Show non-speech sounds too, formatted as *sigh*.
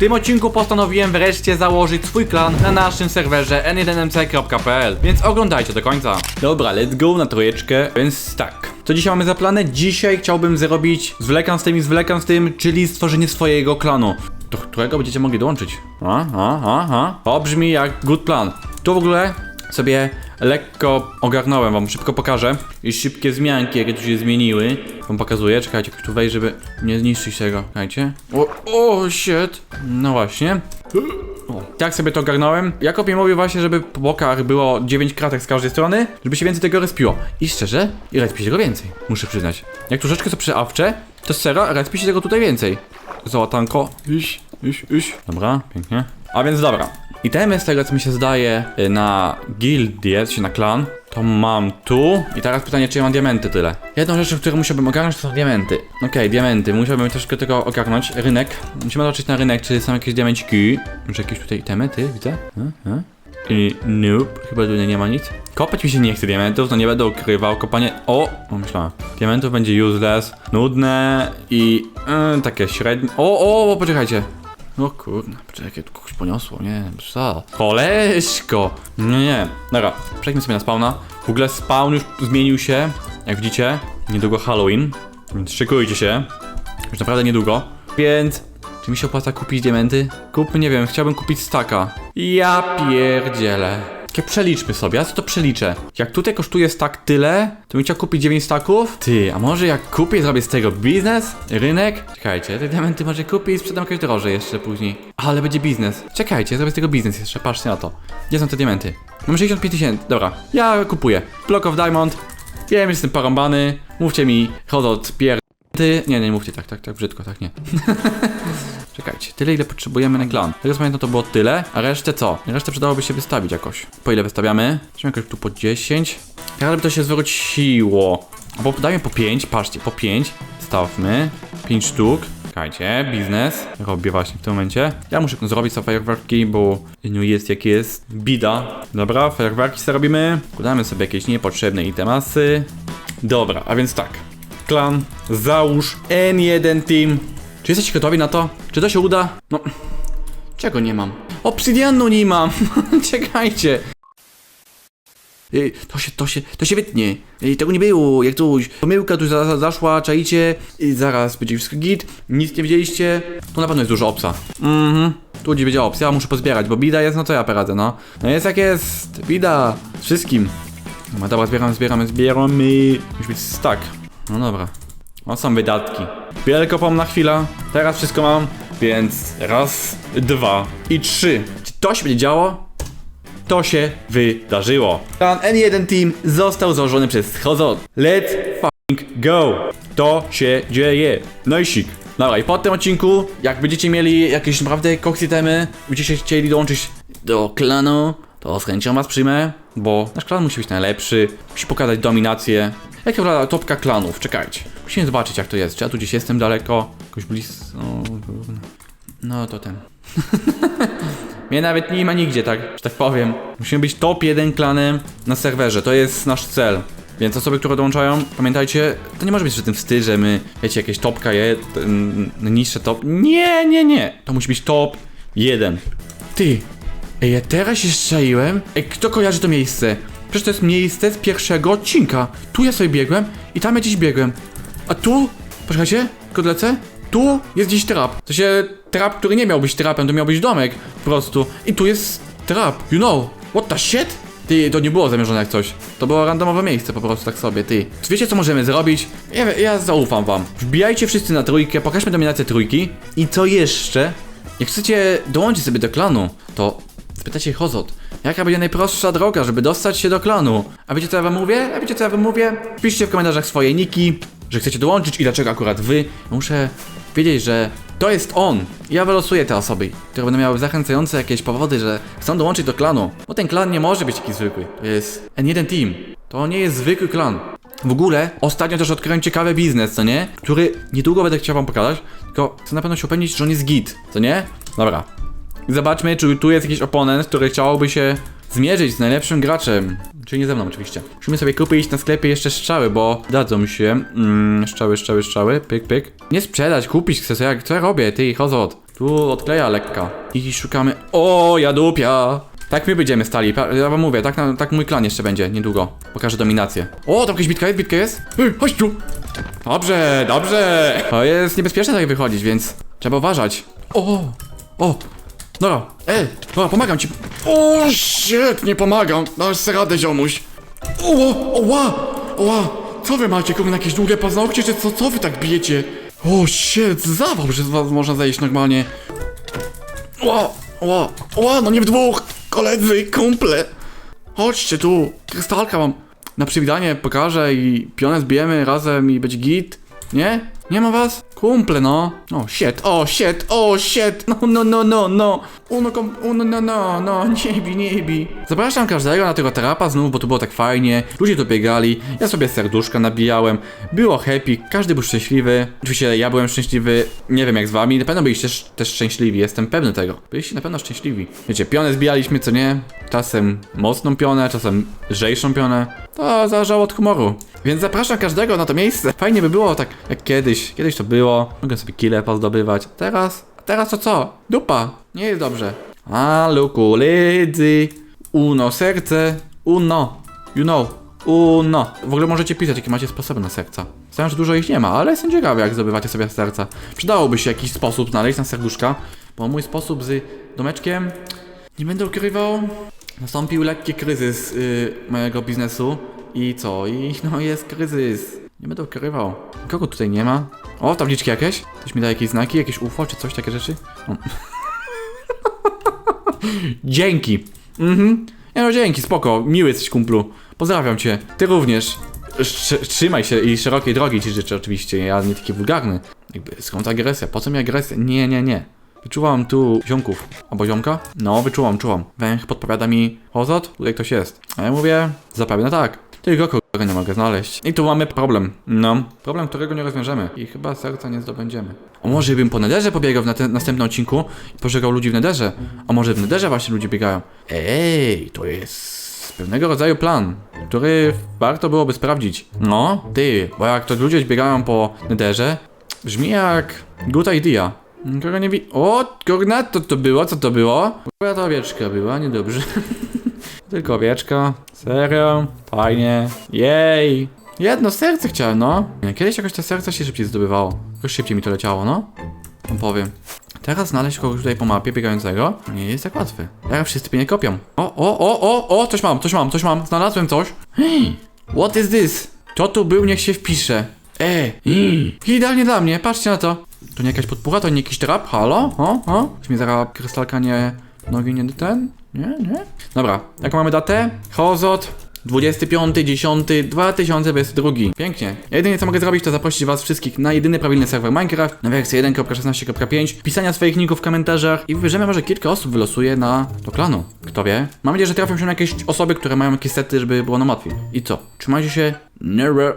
tym odcinku postanowiłem wreszcie założyć swój klan na naszym serwerze n1mc.pl, więc oglądajcie do końca. Dobra, let's go na trojeczkę, więc tak. Co dzisiaj mamy za plany? Dzisiaj chciałbym zrobić, zwlekam z tym i zwlekam z tym, czyli stworzenie swojego klanu, do którego będziecie mogli dołączyć. A, a, a, a. To brzmi jak good plan. Tu w ogóle sobie lekko ogarnąłem, wam szybko pokażę. I szybkie zmianki, jakie tu się zmieniły. Wam pokazuję, czekajcie, tu wejdzie, żeby nie zniszczyć tego. Czekajcie. O, o, shit. No właśnie. O, tak sobie to ogarnąłem. Jakob mi mówił właśnie, żeby po bokach było 9 kratek z każdej strony, żeby się więcej tego respiło. I szczerze, i respi się tego więcej, muszę przyznać. Jak troszeczkę są przeawcze, to sera, respi się tego tutaj więcej. Załatanko. Iś, iś, iś. Dobra, pięknie. A więc dobra. Itemy z tego, co mi się zdaje y, na gildię, czy na klan, to mam tu. I teraz pytanie, czy ja mam diamenty tyle. Jedną rzeczą, którą musiałbym ogarnąć, to są diamenty. Okej, diamenty. Musiałbym troszkę tego ogarnąć. Rynek. Musimy zobaczyć na rynek, czy są jakieś diamenciki. Może jakieś tutaj itemy, ty, widzę? A, a. I nope, chyba tutaj nie ma nic. Kopać mi się nie chce diamentów, to nie będę ukrywał. Kopanie. O! Myślałem. Diamentów będzie useless, nudne i yy, takie średnie. O, o, o, poczekajcie. O kurde, poczekaj, tu kogoś poniosło, nie, co? Koleżko! Nie, nie, dobra, przejdźmy sobie na spawna. W ogóle spawn już zmienił się, jak widzicie, niedługo Halloween, więc szykujcie się, już naprawdę niedługo. Więc, czy mi się opłaca kupić diamenty? Kupmy, nie wiem, chciałbym kupić staka. Ja pierdzielę. Takie przeliczmy sobie, ja to przeliczę. Jak tutaj kosztuje stak tyle, to bym chciał kupić 9 staków? Ty, a może jak kupię, zrobię z tego biznes? Rynek? Czekajcie, te diamenty może kupię i sprzedam jakoś drożej jeszcze później. Ale będzie biznes. Czekajcie, zrobię z tego biznes jeszcze, patrzcie na to. Gdzie są te diamenty? Mam 65 tysięcy, dobra, ja kupuję. Block of Diamond, wiem, że jestem porąbany, mówcie mi, chodot pier... Ty, nie, nie mówcie tak, tak, tak, brzydko, tak nie. *laughs* Czekajcie, tyle ile potrzebujemy na klan. Co pamiętam to było tyle, a resztę co? Resztę przydałoby się wystawić jakoś. Po ile wystawiamy? Weźmy jakoś tu po 10. Tak, żeby to się zwróciło. Bo dajmy po 5, patrzcie, po 5. Stawmy. 5 sztuk. Czekajcie, biznes. Robię właśnie w tym momencie. Ja muszę zrobić sobie fajerwerki, bo nie jest jak jest. Bida. Dobra, fajerwerki sobie robimy. Kładamy sobie jakieś niepotrzebne itemasy. Dobra, a więc tak. Klan, załóż N1 Team. Czy jesteście gotowi na to? Czy to się uda? No. Czego nie mam? Obsydianu nie mam! *laughs* Czekajcie! Ej, to się, to się, to się wytnie. Ej, tego nie było, jak coś. Pomyłka tu za, za, zaszła, czaicie i zaraz będzie wszystko git. Nic nie widzieliście. Tu na pewno jest dużo obsa. Mhm. Tu gdzie będzie opcja, muszę pozbierać, bo bida jest, no co ja poradzę, no. No jest jak jest, bida. Z wszystkim. No dobra, zbieramy, zbieramy, zbieramy. Musi być stack. No dobra. O, są wydatki. Wielko pomna chwila. Teraz wszystko mam, więc raz, dwa i trzy. Czy to się będzie działo? To się wydarzyło. Plan N1 Team został założony przez Hozot. Let's fucking go. To się dzieje. No i sik. Dobra, i po tym odcinku, jak będziecie mieli jakieś naprawdę koksy temy, będziecie chcieli dołączyć do klanu, to z chęcią was przyjmę, bo nasz klan musi być najlepszy, musi pokazać dominację. Jak wygląda topka klanów? Czekajcie. Musimy zobaczyć jak to jest. Czy ja tu gdzieś jestem daleko? Jakoś blisko? No to ten. *laughs* Mnie nawet nie ma nigdzie, tak, że tak powiem. Musimy być top 1 klanem na serwerze, to jest nasz cel. Więc osoby, które dołączają, pamiętajcie, to nie może być, że ten wstyd, że my, wiecie, jakieś topka je, niższe top. Nie, nie, nie. To musi być top 1. Ty, ej, ja teraz się strzeliłem. Ej, kto kojarzy to miejsce? Przecież to jest miejsce z pierwszego odcinka. Tu ja sobie biegłem i tam ja gdzieś biegłem. A tu, poczekajcie, tylko. Tu jest gdzieś trap. To się trap, który nie miał być trapem, to miał być domek po prostu. I tu jest trap, you know. What the shit? Ty, to nie było zamierzone jak coś. To było randomowe miejsce po prostu tak sobie, ty. Wiecie co możemy zrobić? Ja, ja zaufam wam. Wbijajcie wszyscy na trójkę, pokażmy dominację trójki. I co jeszcze? Jak chcecie dołączyć sobie do klanu, to spytacie Hozot, jaka będzie najprostsza droga, żeby dostać się do klanu? A wiecie co ja wam mówię? A wiecie co ja wam mówię? Piszcie w komentarzach swoje niki, że chcecie dołączyć i dlaczego akurat wy. Muszę wiedzieć, że to jest on. Ja wylosuję te osoby, które będą miały zachęcające jakieś powody, że chcą dołączyć do klanu. Bo ten klan nie może być taki zwykły. To jest N1 Team. To nie jest zwykły klan. W ogóle ostatnio też odkryłem ciekawy biznes, co nie? Który niedługo będę chciał wam pokazać, tylko chcę na pewno się upewnić, że on jest git, co nie? Dobra. Zobaczmy, czy tu jest jakiś oponent, który chciałby się zmierzyć z najlepszym graczem. Czyli nie ze mną oczywiście. Musimy sobie kupić na sklepie jeszcze strzały, bo dadzą się. Mm, strzały, strzały, strzały. Pyk, pyk. Nie sprzedać, kupić chcę sobie. Jak, co ja robię? Ty, Hozot. Tu odkleja lekka. I szukamy. O, jadupia! Tak my będziemy stali, ja wam mówię, tak, tak mój klan jeszcze będzie niedługo. Pokażę dominację. O, tam jakaś bitka jest, bitka jest? Chodź tu! Dobrze, dobrze! To jest niebezpieczne tak wychodzić, więc trzeba uważać. O, o, dobra, ej, dobra, pomagam ci. O, shit, nie pomagam, dasz radę, ziomuś. O, o, ła, o, ła. Co wy macie, kurwa, jakieś długie paznokcie, czy co, co wy tak bijecie? O, shit, zawał, że z was można zejść normalnie. Ła, ła, ła, no nie w dwóch, koledzy, kumple. Chodźcie tu, krystalka mam. Na przywitanie pokażę i pionę zbijemy razem i będzie git. Nie? Nie ma was? Kumple, no. O, shit, o, shit, o, shit, no, no, no, no, no. Uno, kom, uno, no, no, no, nie bij, nie bij. Zapraszam każdego na tego terapa znów, bo tu było tak fajnie. Ludzie tu biegali, ja sobie serduszka nabijałem. Było happy, każdy był szczęśliwy. Oczywiście ja byłem szczęśliwy, nie wiem jak z wami. Na pewno byliście też szczęśliwi, jestem pewny tego. Byliście na pewno szczęśliwi. Wiecie, pionę zbijaliśmy, co nie? Czasem mocną pionę, czasem lżejszą pionę. To zależało od humoru. Więc zapraszam każdego na to miejsce. Fajnie by było tak jak kiedyś. Kiedyś to było. Mogę sobie kile pozdobywać. Teraz, teraz to co? Dupa. Nie jest dobrze. Halo koledzy. Uno serce. Uno. You know. Uno. W ogóle możecie pisać, jakie macie sposoby na serca. Znam, że dużo ich nie ma, ale jestem ciekawy, jak zdobywacie sobie serca. Przydałoby się jakiś sposób znaleźć na serduszka, bo mój sposób z domeczkiem, nie będę ukrywał, nastąpił lekki kryzys y, mojego biznesu. I co? I no jest kryzys. Nie będę ukrywał. Kogo tutaj nie ma? O, tabliczki jakieś? Ktoś mi da jakieś znaki, jakieś UFO czy coś, takie rzeczy? O. *laughs* Dzięki. Mhm. Nie no, dzięki, spoko. Miły jesteś, kumplu. Pozdrawiam cię. Ty również. Trzymaj się i szerokiej drogi ci życzę oczywiście. Ja nie taki wulgarny. Jakby skąd agresja? Po co mi agresja? Nie, nie, nie. Wyczułam tu ziomków. Albo ziomka? No, wyczułam, czułam. Węch podpowiada mi, Hozot, tutaj ktoś jest. A ja mówię, zapewne tak. Tylko kogo nie mogę znaleźć. I tu mamy problem. No, problem, którego nie rozwiążemy. I chyba serca nie zdobędziemy. A może bym po nederze pobiegał w na następnym odcinku i pożegał ludzi w nederze? A może w nederze właśnie ludzie biegają? Ej, to jest pewnego rodzaju plan, który warto byłoby sprawdzić. No, ty, bo jak to ludzie biegają po nederze, brzmi jak good idea. Kogo nie wi... O, kurna, to to było? Co to było? Była to owieczka była, niedobrze. *laughs* Tylko owieczka. Serio? Fajnie. Jej. Jedno serce chciałem, no. Nie, Kiedyś jakoś te serca się szybciej zdobywało. Jakoś szybciej mi to leciało, no. Wam powiem. Teraz znaleźć kogoś tutaj po mapie biegającego nie jest tak łatwe. Teraz wszyscy mnie kopią. O, o, o, o, o, coś mam, coś mam, coś mam. Znalazłem coś. What is this? Kto tu był, niech się wpisze. E, idealnie dla mnie, patrzcie na to. To nie jakaś podpucha, to nie jakiś trap? Halo? O, o? Czy mi zaraz krystalka nie... Nogi nie ten? Nie, nie? Dobra, jaką mamy datę? Hozot 25.10.2022 Pięknie. Jedynie co mogę zrobić to zaprosić was wszystkich na jedyny prawilny serwer Minecraft na wersję 1.16.5 Pisania swoich ników w komentarzach i wybierzemy może kilka osób wylosuje na do klanu. Kto wie? Mam nadzieję, że trafią się jakieś osoby, które mają jakieś sety, żeby było nam łatwiej. I co? Trzymajcie się. Never.